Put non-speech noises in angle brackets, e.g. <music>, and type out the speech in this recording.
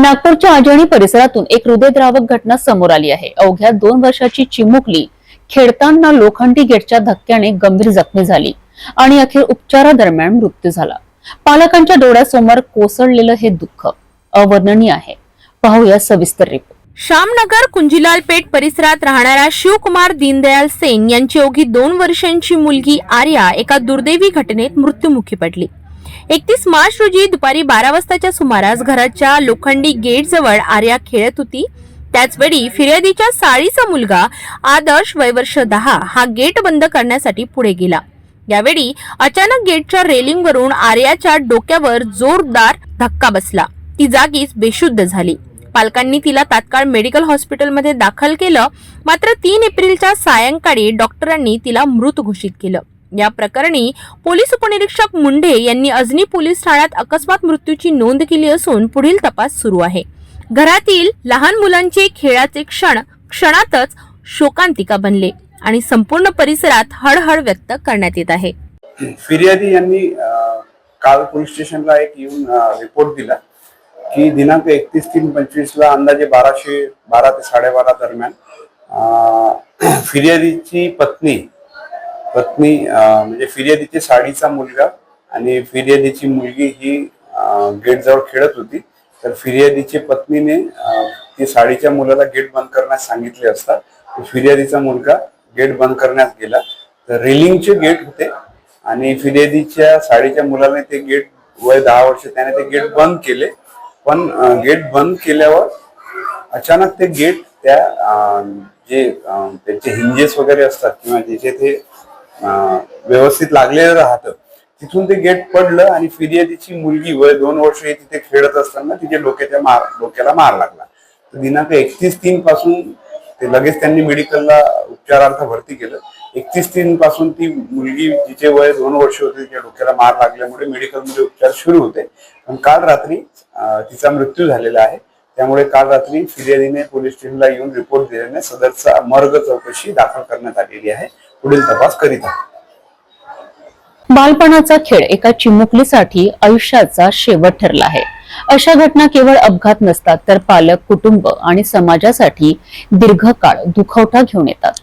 नागपूरच्या आजणी परिसरातून एक हृदयद्रावक घटना समोर आली आहे. अवघ्या दोन वर्षाची चिमुकली खेळताना लोखंडी गेटच्या धक्क्याने गंभीर जखमी झाली आणि अखेर उपचारादरम्यान मृत्यू झाला. पालकांच्या डोळ्यासमोर कोसळलेलं हे दुःख अवर्णनीय आहे. पाहूया सविस्तर रिपोर्ट श्यामनगर कुंजीलाल पेठ परिसरात राहणाऱ्या शिवकुमार दीनदयाल सेन यांची अवघी दोन वर्षांची मुलगी आर्या एका दुर्दैवी घटनेत मृत्युमुखी पडली. एकतीस मार्च रोजी दुपारी बारा वाजताच्या सुमारास घराच्या लोखंडी गेट जवळ आर्या खेळत होती. त्याचवेळी फिर्यादीच्या साळीचा मुलगा आदर्श वयवर्ष दहा हा गेट बंद करण्यासाठी पुढे गेला. यावेळी अचानक गेटच्या रेलिंगवरून आर्याच्या डोक्यावर जोरदार धक्का बसला. ती जागीच बेशुद्ध झाली. पालकांनी तिला तात्काळ मेडिकल हॉस्पिटलमध्ये दाखल केलं. मात्र तीन एप्रिलच्या सायंकाळी डॉक्टरांनी तिला मृत घोषित केलं. या प्रकरणी पोलीस उपनिरीक्षक मुंढे यांनी अजनी पोलीस ठाण्यात अकस्मात मृत्यूची नोंद केली असून पुढील तपास सुरू आहे. घरातील लहान मुलांचे खेळाचे क्षण क्षणातच शोकांतिका बनले आणि संपूर्ण परिसरात हळहळ व्यक्त करण्यात येत आहे. फिर्यादी यांनी काल पोलीस स्टेशनला एक येऊन रिपोर्ट दिला की दिनांक एकतीस तीन पंचवीस ला अंदाजे बाराशे बारा ते साडेबारा दरम्यान <clears throat> फिर्यादीची पत्नी पत्नी म्हणजे फिर्यादीची साडीचा मुलगा आणि फिर्यादीची मुलगी ही गेट जवळ खेळत होती. तर फिर्यादीची पत्नीने ती साडीच्या मुलाला गेट बंद करण्यास सांगितले असता फिर्यादीचा मुलगा गेट बंद करण्यास गेला. तर रेलिंगचे गेट होते आणि फिर्यादीच्या साडीच्या मुलाने ते गेट वय दहा वर्ष त्याने ते गेट बंद केले. पण गेट बंद केल्यावर अचानक ते गेट त्या जे त्यांचे हिंजेस वगैरे असतात किंवा जिथे ते व्यवस्थित लागलेलं राहतं. तिथून ते गेट पडलं आणि फिर्यादीची मुलगी वय दोन वर्ष हे तिथे खेळत असताना तिथे डोक्याच्या मार डोक्याला मार लागला. तर दिनांक एकतीस तीन पासून ते लगेच त्यांनी मेडिकलला उपचारार्थ भरती केलं. एकतीस तीन पासून ती मुलगी जिचे वय दोन वर्ष होते तिच्या डोक्याला मार लागल्यामुळे मेडिकलमध्ये उपचार सुरू होते. पण काल रात्री तिचा मृत्यू झालेला आहे. त्यामुळे काल रात्री फिर्यादीने पोलीस स्टेशनला येऊन रिपोर्ट दिल्याने सदरचा मर्ग चौकशी दाखल करण्यात आलेली आहे. पुढील तपास करीत आहे बालपणाचा खेळ एका चिमुकलीसाठी आयुष्याचा शेवट ठरला आहे. अशा घटना केवळ अपघात नसतात तर पालक कुटुंब आणि समाजासाठी दीर्घकाळ दुखवटा घेऊन येतात.